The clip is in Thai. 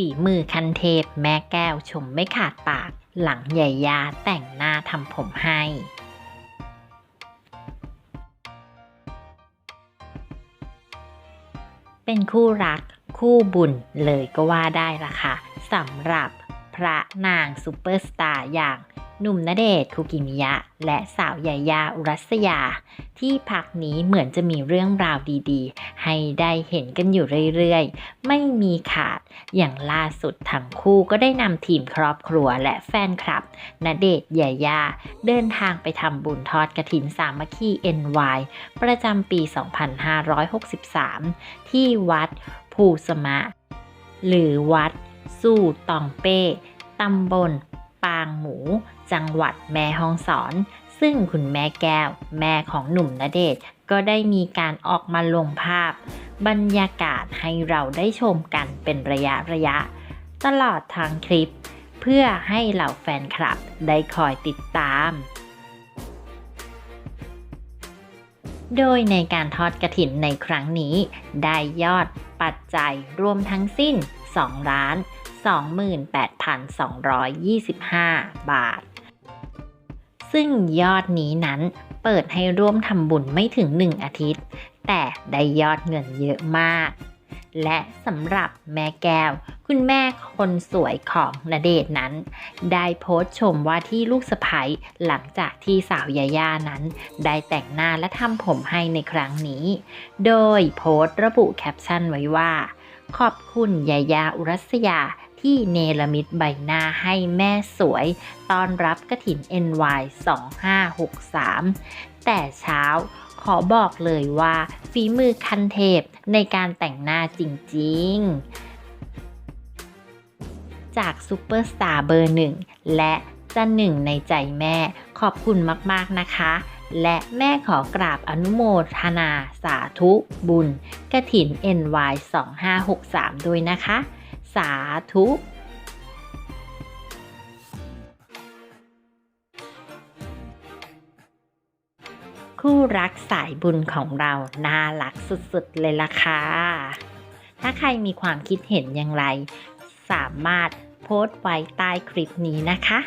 ฝีมือคันเทพแม่แก้วชมไม่ขาดปาก หลังใหญ่ยาแต่งหน้าทำผมให้เป็นคู่รักคู่บุญเลยก็ว่าได้ละค่ะสำหรับพระนางซูเปอร์สตาร์อย่าง หนุ่มณเดชน์คุกิมิยะ และสาวยายาอุรัสยา ที่พักนี้เหมือนจะมีเรื่องราวดีๆ ให้ได้เห็นกันอยู่เรื่อยๆ ไม่มีขาด อย่างล่าสุดทั้งคู่ก็ได้นำทีมครอบครัวและแฟนคลับณเดชน์ยายา เดินทางไปทำบุญทอดกระถินสามัคคี NY ประจำปี 2563 ที่วัดภูสมะ หรือวัดสู่ตองเป้ตำบล ปางหมู จังหวัดแม่ฮ่องสอน ซึ่งคุณแม่แก้ว แม่ของหนุ่มณเดชน์ก็ได้มีการออกมาลงภาพ บรรยากาศให้เราได้ชมกันเป็นระยะระยะ ตลอดทางคลิป เพื่อให้เหล่าแฟนคลับได้คอยติดตาม โดยในการทอดกระถินในครั้งนี้ ได้ยอดปัจจัยรวมทั้งสิ้น 2 ล้าน 28,225 บาท ซึ่งยอดนี้นั้นเปิดให้ร่วมทำบุญไม่ถึง 1 อาทิตย์ แต่ได้ยอดเงินเยอะมาก และสำหรับแม่แก้ว คุณแม่คนสวยของณเดชนั้น ได้โพสต์ชมว่าที่ลูกสะใภ้หลังจากที่สาวยาย่านั้น ได้แต่งหน้าและทำผมให้ในครั้งนี้ โดยโพสต์ระบุแคปชั่นไว้ว่า ขอบคุณยายาอุรัสยาที่เนรมิตใบหน้าให้แม่สวยต้อนรับกระถิน NY 2563 แต่เช้า ขอบอกเลยว่าฝีมือคันเทพในการแต่งหน้าจริงๆ จากซูเปอร์สตาร์เบอร์หนึ่งและจะหนึ่งในใจแม่ขอบคุณมากๆนะคะ และแม่ขอกราบอนุโมทนาสาธุบุญกระถิน NY 2563 ด้วยนะคะ สาธุ คู่รักสายบุญของเรา น่ารักสุดๆ เลยล่ะค่ะ ถ้าใครมีความคิดเห็นอย่างไร สามารถโพสต์ไว้ใต้คลิปนี้นะคะ